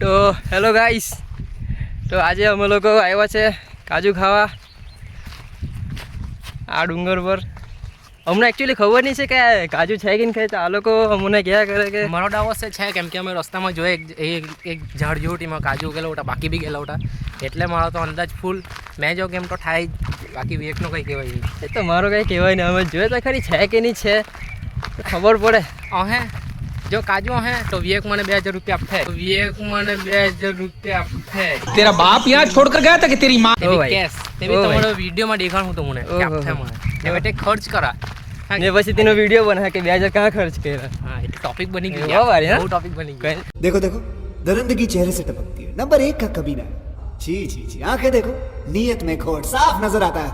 તો hello guys. તો આજે અમે લોકો આવ્યા છે કાજુ ખાવા. આ ડુંગર પર. અમને એકચ્યુઅલી ખબર નહીં છે કે કાજુ છે કે નહીં ખાય. તો આ લોકો અમને કહ્યા કરે કે? મારો ડાવો છે છે કેમ કે અમે રસ્તામાં જોઈએ એક એક ઝાડ જેવું ટીમાં કાજુ ઉગેલા હતા બાકી બી ગયેલા હતા. એટલે મારો તો અંદાજ ફૂલ મેં જો કેમ તો થાય બાકી વિવેકનો કંઈ કહેવાય નહીં. એ તો મારો કંઈ કહેવાય નહીં. અમે જોઈએ તો ખરી છે કે નહીં છે. તો ખબર પડે. અહે જો કાજુ અહે તો વિવેક મને બે હજાર રૂપિયા આપશે વિવેક મને બે હજાર રૂપિયા આપશે तेरा बाप यहाँ छोड़कर गया था कि तेरी माँ તે ઓ બી ભાઈ. કેશ તે બી ઓ ભાઈ. તમારો વિડીયોમાં દેખાડું તો મને કે ઓહો. આપશે મને ને બેટે ખર્ચ કરા હા ને પછી તેનો વિડીયો બનાવે કે બે હજાર ક્યાં ખર્ચ કર્યા હા એટલે ટોપિક બની એ ગયું વાહ વારી, હા? બહુ ટોપિક બની ગયું કઈ देखो देखो दरिंदगी चेहरे से टपकती है नंबर एक का कभी ना जी जी जी आंखें देखो नीयत में खोट साफ नजर आता है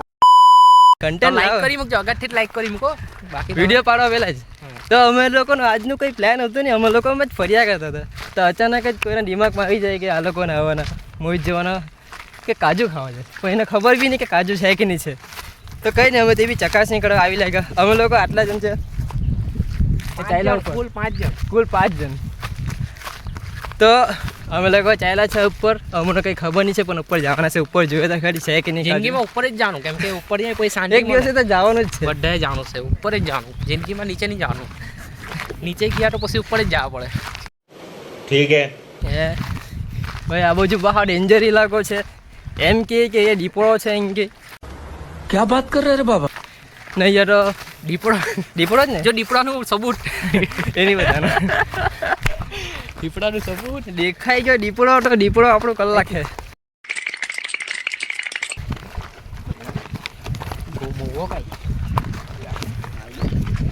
કન્ટેન્ટ લાઈક કરી મૂકજો જ લાઈક કરી મૂકો. બાકી વીડિયો પાડવા પહેલા જ. તો અમે લોકોનો આજનું કંઈ પ્લાન હતું નહીં. અમે લોકો અમે જ ફર્યા કરતા હતા. તો અચાનક જ કોઈના દિમાગમાં આવી જાય કે આ લોકોને આવવાના મોહિત જવાના કે કાજુ ખાવા છે પણ એને ખબર બી નહીં કે કાજુ છે કે નહીં છે. તો કંઈ નહીં અમે તે બી ચકાસણી કરવા આવી લાગ્યા. અમે લોકો આટલા જણ છે. કુલ પાંચ જણ. કુલ પાંચ જણ. તો અમે લોકો ચાલ્યા છે ઉપર. અમને કંઈ ખબર નહીં છે પણ ઉપર જવાના છે. ઉપર જોઈએ તો ખાલી છે કે નહીં જિંદગીમાં ઉપર જ જાણું કેમ કે ઉપર જાય કોઈ સાંજે એક દિવસે તો જવાનું જ છે. બધાએ જાણું છે ઉપર જ જાણું. જિંદગીમાં નીચે નહીં જાણું નીચે ગયા તો પછી ઉપર જ જવા પડે. ઠીક હે. ભાઈ આ બાજુ બહાર ડેન્જર ઇલાકો છે. એમ કે કે એ દીપડો છે એમ કે. ક્યાં વાત કર રે બાબા? નહીં યાર દીપડો દીપડો જ ને? જો દીપડાનું સબૂત. એની બધાના. દીપડાનું સપૂત દેખાય ગયો દીપડો તો દીપડો આપણો કલાક. છે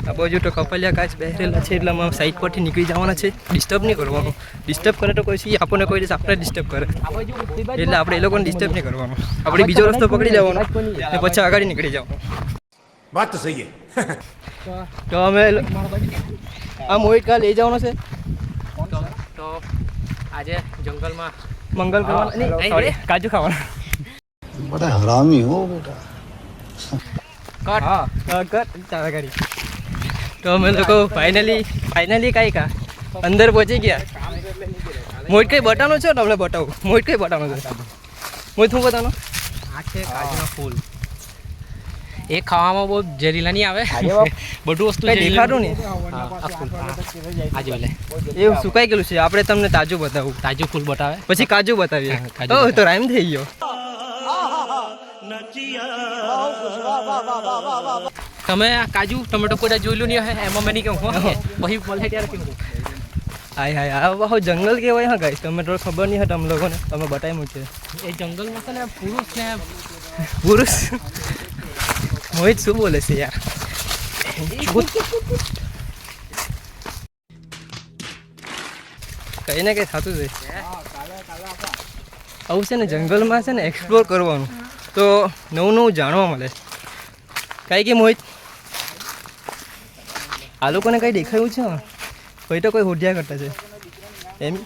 આ બાજુ તો કપલિયા કાચ બહેરેલા છે એટલે અમે સાઈડ પરથી નીકળી જવાના છે. ડિસ્ટર્બ નહીં કરવાનું. ડિસ્ટર્બ કરે તો કોઈ આપણને કોઈ દિવસ આપણે ડિસ્ટર્બ કરે. એટલે આપણે એ લોકોને ડિસ્ટર્બ નહીં કરવાનો. આપણે બીજો રસ્તો પકડી જવાનો ને પછી આગળ નીકળી જવાનું. વાત તો સહી તો અમે આ મોહિત કાલ લઈ જવાનો છે. આજે જંગલમાં મંગલ કરવાનું કાજુ ખાવાનું. બધા હરામી હો બેટા. કટ. હા કટ. ચાલા કરી. તો અમે લોકો ફાઇનલી ફાઇનલી કાંઈ કા? અંદર પહોંચી ગયા. મોટ કઈ બટાનો છે? તમને બતાવું મોટ કઈ બટાનો છે? મોટ શું બતાનો આ છે કાજુનો ફૂલ. એ ખાવામાં બહુ જરીલા નહીં આવે. બધું વસ્તુ દેખાતું નહીં. હા, આ ફૂલ. હા. આ જો લે એ સુકાઈ ગયેલું છે. આપણે તમને તાજું બતાવું. તાજું ફૂલ બતાવે. પછી કાજુ બતાવીએ. કાજુ તો રાઈમ થઈ ગયો. તમે આ કાજુ ટમેટો કોઈ જોયેલું નહીં હોય એમાં મને કેવું. વહી મળે ત્યારે કેવું? હાય હાય આ બહુ જંગલ કેવાય હા ગાઈસ તમે તો ખબર નહીં હોય અમે લોકોને. તમે બતાવી મૂકશે એ જંગલમાં છે ને પુરુષ ને પુરુષ? મોહિત શું બોલે છે યાર? કઈ ને કઈ થતું જ આવું છે ને જંગલમાં છે ને એક્સપ્લોર કરવાનું. તો નવું નવું જાણવા મળે. કાંઈ કે મોહિત આ લોકોને કંઈ દેખાયું છે? કોઈ તો કોઈ હોઢિયા કરતા છે. એમ?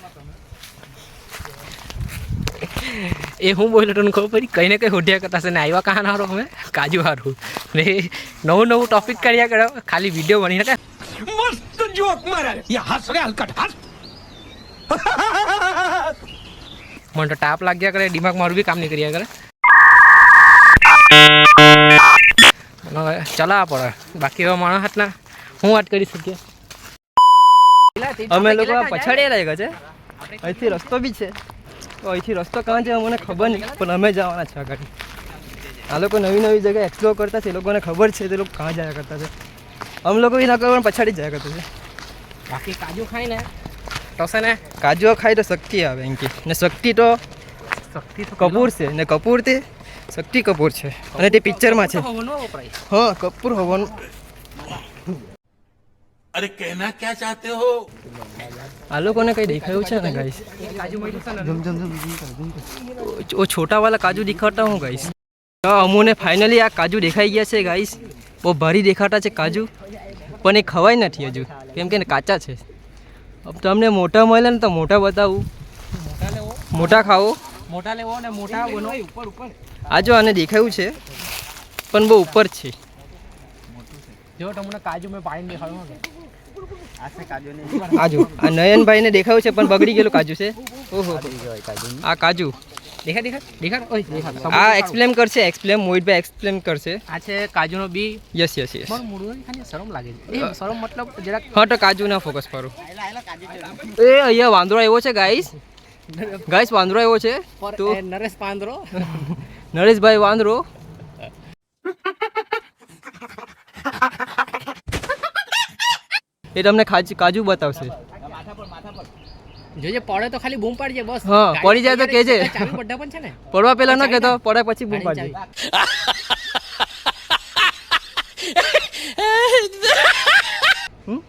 એ હું બોલ્યો તને ખબર પડી? કઈ ને કઈ હોઢિયા કરતા છે ને આવ્યા કાં હારો અમે? કાજુ હારું ને નવું નવું ટોપિક કાઢ્યા કરો. ખાલી વીડિયો બની શકે. મસ્ત જોક મારા. યા હસ રે હલકટ હસ. મને તો ટાપ લાગ્યા કરે દિમાગ મારું બી કામ નહીં કર્યા કરે. ચલા પડે બાકી એવા માણસ હાથના હું વાત કરી શકીએ? અમે લોકો પછાડી લાગ્યા છે. અહીંથી રસ્તો બી છે. તો અહીંથી રસ્તો કાં છે મને ખબર નહીં પણ અમે જવાના છે આગળ. આ લોકો નવી નવી જગ્યાએ એક્સપ્લોર કરતા છે એ લોકોને ખબર છે તે લોકો કાં જયા કરતા છે. અમ લોકો એના કરવાનું પછાડી જ જયા કરતા છે. બાકી કાજુ ખાય ને તો ને કાજુ ખાય તો શક્તિ આવે એમ કે. ને શક્તિ તો શક્તિ તો કપૂર છે. ને કપૂર તે શક્તિ કપૂર છે. અને તે પિક્ચરમાં છે. હા કપૂર હવન. અરે કહેના ક્યાં ચાહતે હો? આ લોકોને કઈ દેખાયું છે ને ગાઈસ ઓ છોટા વાળા કાજુ દેખાતા હું ગાઈસ અમુને ફાઇનલી આ કાજુ દેખાઈ ગયા છે ગાઈસ બહુ ભારી દેખાતા છે કાજુ પણ એ ખવાય નથી હજુ. કેમ કે કાચા છે. તમને મોટા મળે ને તો મોટા બતાવું. મોટા ખાવો મોટા લેવો ને મોટા બનો ઉપર ઉપર આ જો આને દેખાયું છે પણ બહુ ઉપર છે. જો તમને કાજુ મેં પાણી દેખાડું આ જો આ નયનભાઈને દેખાયું છે પણ બગડી ગયેલું કાજુ છે. ઓહો. આ કાજુ. દેખા દેખા દેખા ઓય દેખા આ એક્સપ્લેન કરશે એક્સપ્લેન મોહિતભાઈ એક્સપ્લેન કરશે. આ છે કાજુનો બી. યસ યસ યસ પણ મૂળું ખાલી શરમ લાગે છે. એ શરમ મતલબ જરાક હા તો કાજુ ના ફોકસ કરો. એ અહીંયા વાંદરો આવ્યો છે ગાઈસ ગાઈસ વાંદરો આવ્યો છે. તો નરેશ પાંદરો નરેશભાઈ વાંદરો. એ તમને કાજુ બતાવશે. જોજે પડે તો ખાલી બૂમ પાડજે બસ. હા, પડી જાય તો કેજે ચાવી બધા પણ છે ને. પડવા પહેલા ન કહેતો પડે પછી બૂમ પાડજે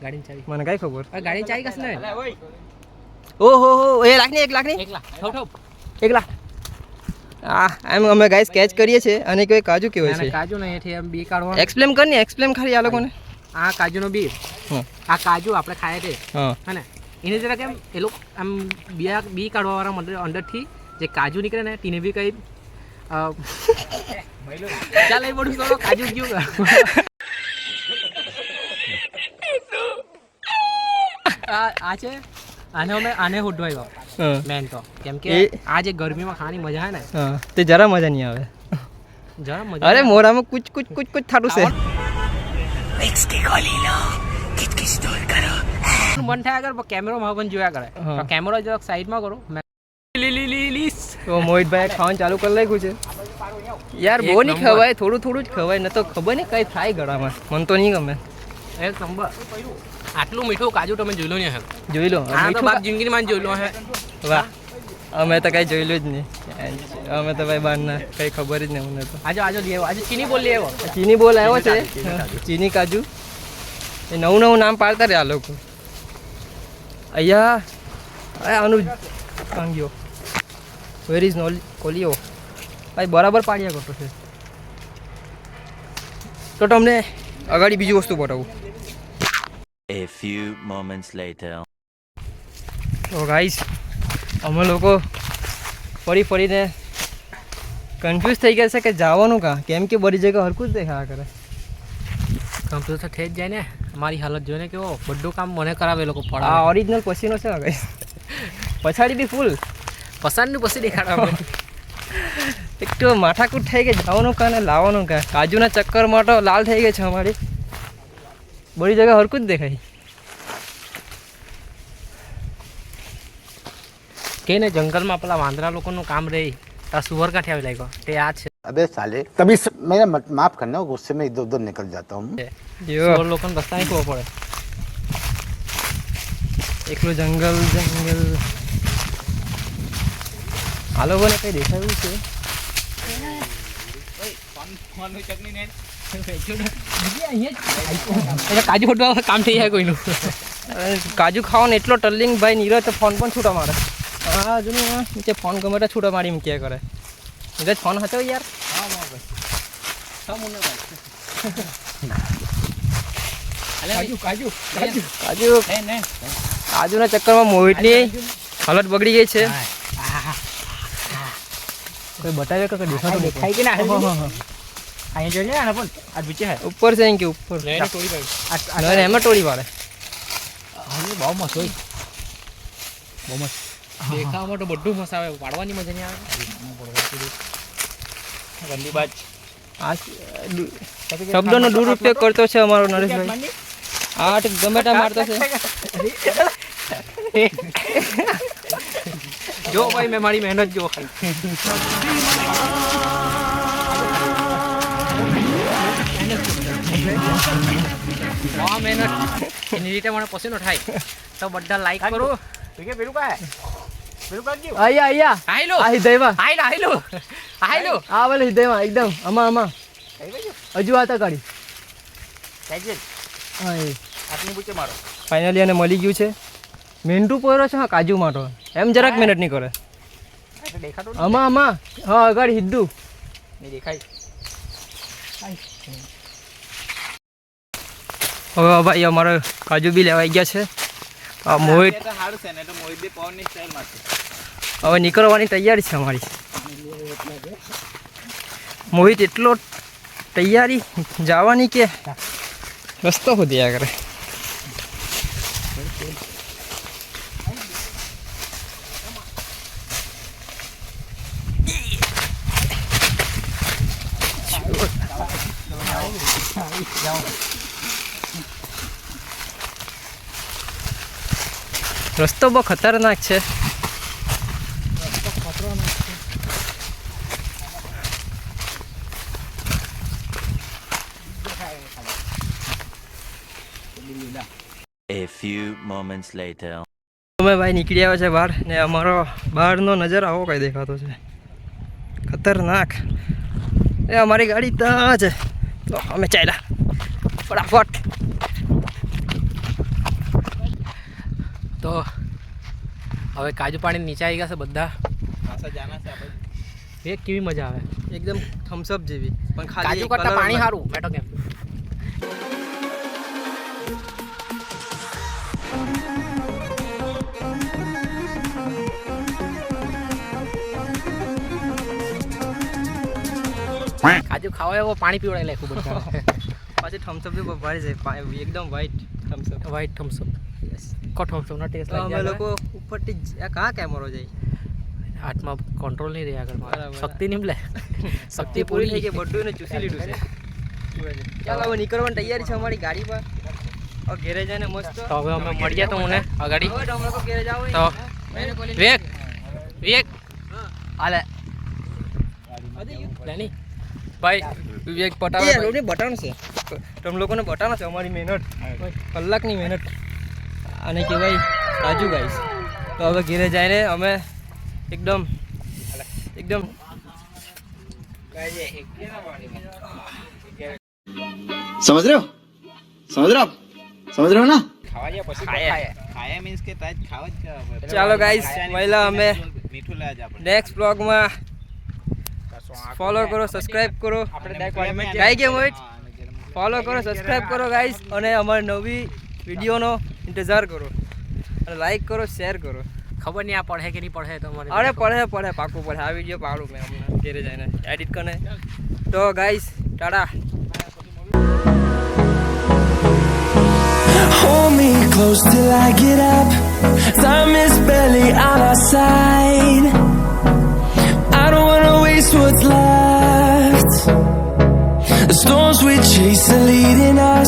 ગાડી ચાવી. મને કઈ ખબર? ગાડી ચાવી કસ ને ઓહો હો એ લાખની એક લાખની. એકલા. ઠોક ઠોક. એક લાખ આ એમ અમે ગાઈસ કેચ કરીએ છીએ અને કોઈ કાજુ કેવાય છે? કાજુ નહીં એથી એમ બી કાઢવાનું. એક્સપ્લેન કર ને એક્સપ્લેન ખાલી આ લોકોને. આ કાજુનો બી હા. આ કાજુ આપણે ખાય છે હા. હે ને? એને જરા કેમ એ લોકો આમ બિયા બી કાઢવાવાળા અંદર અંદરથી જે કાજુ નીકળે ને તેને બી કંઈ અ, ચાલ એ બધું તો કાજુ ગયું. આ આ છે? આને અમે આને હોડવાયો મેન તો. કેમ કે આ જે ગરમીમાં ખાવાની મજા આવે ને તે જરા મજા નહીં આવે. જરા મજા અરે મોરામાં કુચ કુચ કુચ કુચ થાતું છે. મન થાય અગર કેમેરામાં પણ જોયા કરે. તો કેમેરો જરાક સાઈડમાં કરો મેં લી લી લી તો મોહિતભાઈ ખાવાનું ચાલુ કરી નાખ્યું છે. યાર બહુ નહીં ખવાય થોડું થોડું જ ખવાય ન તો ખબર નહીં કઈ થાય ગળામાં. મને તો નહીં ગમે. એક નંબર. આટલું મીઠું કાજુ તમે જોઈ નહીં ને જોઈ લો બાપ જિંદગીમાં જોઈ લો હે. વાહ. અમે તો કઈ જોયેલું જ નહીં. અમે તો ભાઈ બહારના કઈ ખબર જ નહીં અમને તો. આજો આજો આવ્યો આજે ચીની બોલ આવ્યો ચીની બોલ આવ્યો છે. ચીની કાજુ. એ નવું નવું નામ પાડતા રહ્યા આ લોકો. અહીંયા આનું કાંગીઓ. વેર ઇઝ નોલ કોલિયો ભાઈ બરાબર પાડ્યા કરતો છે. તો તમને અગાડી બીજી વસ્તુ બતાવું A few moments later. તો ગાઈસ અમે લોકો ફરી ફરીને કન્ફ્યુઝ થઈ ગયા છે કે જવાનું કાં? કેમ કે બધી જગ્યા હરખું જ દેખાયા કરે. કમ્પ્યુટર થઈ જ જાય ને. મારી હાલત જોઈને કેવો બધું કામ મને કરાવે લોકો લોકો આ ઓરિજિનલ પસીનો છે ગાઈસ પછાડી બી ફૂલ પસાડનું પછી દેખાડવા એક તો માથાકૂટ થઈ ગઈ જવાનું કાં ને લાવવાનું કાં? કાજુના ચક્કરમાં તો લાલ થઈ ગઈ છે અમારી. બધી જગ્યા હરકું જ દેખાય. કે ને જંગલમાં પેલા વાંદરા લોકોનું કામ રહી ત્યાં સુવર કાઠે આવી લાગ્યો. તે આ છે. अबे साले तभी स... मेरा मत, माफ करना गुस्से में इधर उधर निकल जाता हूँ જો સુવર લોકોને રસ્તા નહીં ખબર પડે એકલું જંગલ જંગલ આ લોકોને કઈ દેખાયું છે એટલે કાજુ ફોટવા કામ થઈ જાય કોઈનું અરે કાજુ ખાવાનો એટલો ટલ્લિંગ ભાઈ નીરજ તો ફોન પણ છૂટા મારે હા જો ને આ નીચે ફોન ગમે તો છૂટા મારી મૂક્યા કરે નીરજ ફોન હતો યાર કાજુ કાજુ કાજુ કાજુના ચક્કરમાં મોહિતની હાલત બગડી ગઈ છે કોઈ બતાવે કે દેખાતો દેખાય કે ના હા, હા, હા. અહીંયા જોઈ લે આને પણ આ બીચે હે ઉપર છે કે ઉપર નયને તોડી પાડી એમાં ટોળી વાળે બહુ મસ્ત હોય બહુ મસ્ત દેખાવામાં તો બધું મસ્ત આવે પાડવાની મજા નહીં આવે ગંદી બાજ આ શબ્દોનો દુરુપયોગ કરતો છે અમારો નરેશભાઈ. આઠ ગમેટા ગમે મારતો છે. જો ભાઈ મેં મારી મહેનત જો ખાલી મહેનત. એની રીતે મને પસીનો થાય. તો બધા લાઈક કરો. પેલું કાઢજો અહીંયા અહીંયા આઈલો આ હૃદયમાં. આઈલો આઈલો આઈલો આ વાલે હૃદયમાં એકદમ. આમાં આમાં. હજુ પૂછે મારો. ફાઇનલી એને મળી ગયું છે. મેંઢું પોયરો છે હા કાજુ માટો. એમ જરાક મહેનત નહીં કરે. આમાં આમાં. હા આગળ હિદ્દુ દેખાય. હવે ભાઈ અમારે કાજુ બી લેવાઈ ગયા છે. મોહિત મોહિત હવે નીકળવાની તૈયારી છે અમારી. મોહિત એટલો તૈયારી? જવાની કે? રસ્તો સુધી આગળ Yeah. રસ્તો બહુ ખતરનાક છે. A few moments later. અમે ભાઈ નીકળી આવ્યા છે બહાર ને અમારો બહારનો નજર આવો કઈ દેખાતો છે. ખતરનાક. એ અમારી ગાડી ત્યાં છે. તો અમે ચાલ્યા. ફટાફટ. તો હવે કાજુ પાણી નીચે આવી ગયા છે બધા. એ કેવી મજા આવે. એકદમ થમ્સઅપ જેવી. પણ કાજુ કરતા પાણી સારું તો કેમ? કાજુ ખાવા એવો પાણી પીવડાય લે ખૂબ પાછી થમ્સઅપ બી ભારી છે. એકદમ વ્હાઈટ થમ્સઅપ વ્હાઈટ થમ્સઅપ કો થમ્સઅપનો ટેસ્ટ લાગી અમે લોકો ઉપરથી આ કાં કેમેરો જાય? હાથમાં કંટ્રોલ નહીં રહ્યા આગળ શક્તિ નહીં લે. શક્તિ પૂરી થઈ ગઈ બધું ચૂસી લીધું છે. ચાલો હવે નીકળવાની તૈયારી છે અમારી ગાડી પર. ઘેરે જઈને મસ્ત. તો હવે અમે મળીએ તો મને અગાડી. હવે તો વિવેક વિવેક. હાલે. લેની ભાઈ વિવેક પટાવે એ છે. તમે લોકોને બતાવવાનું છે અમારી મહેનત. કલાકની મહેનત. અને કહેવાય કાજુ ગાઈશ તો હવે ઘેરે જઈને અમે એકદમ એકદમ. સમજ રહ્યો? સમજ રહ્યો ના? ચાલો ગાઈસ પહેલા અમે નેક્સ્ટ બ્લોગમાં ફોલો કરો સબસ્ક્રાઇબ કરો. ગાઈ ગેમ હોય? ફોલો કરો સબસ્ક્રાઇબ કરો ગાઈસ અને અમારી નવી વિડીયોનો ઇંતજાર કરો અને લાઈક કરો શેર કરો ખબર નહીં આ પડે કે નહીં પડે તો મને અરે પડે પડે પાકું પડે આવી ગયો પાડું મેં હમણાં ઘેરે જઈને એડિટ કરીને તો guys tata Hold me close till I get up. Time is barely on our side. I don't wanna waste what's left. The storms we chase are leading us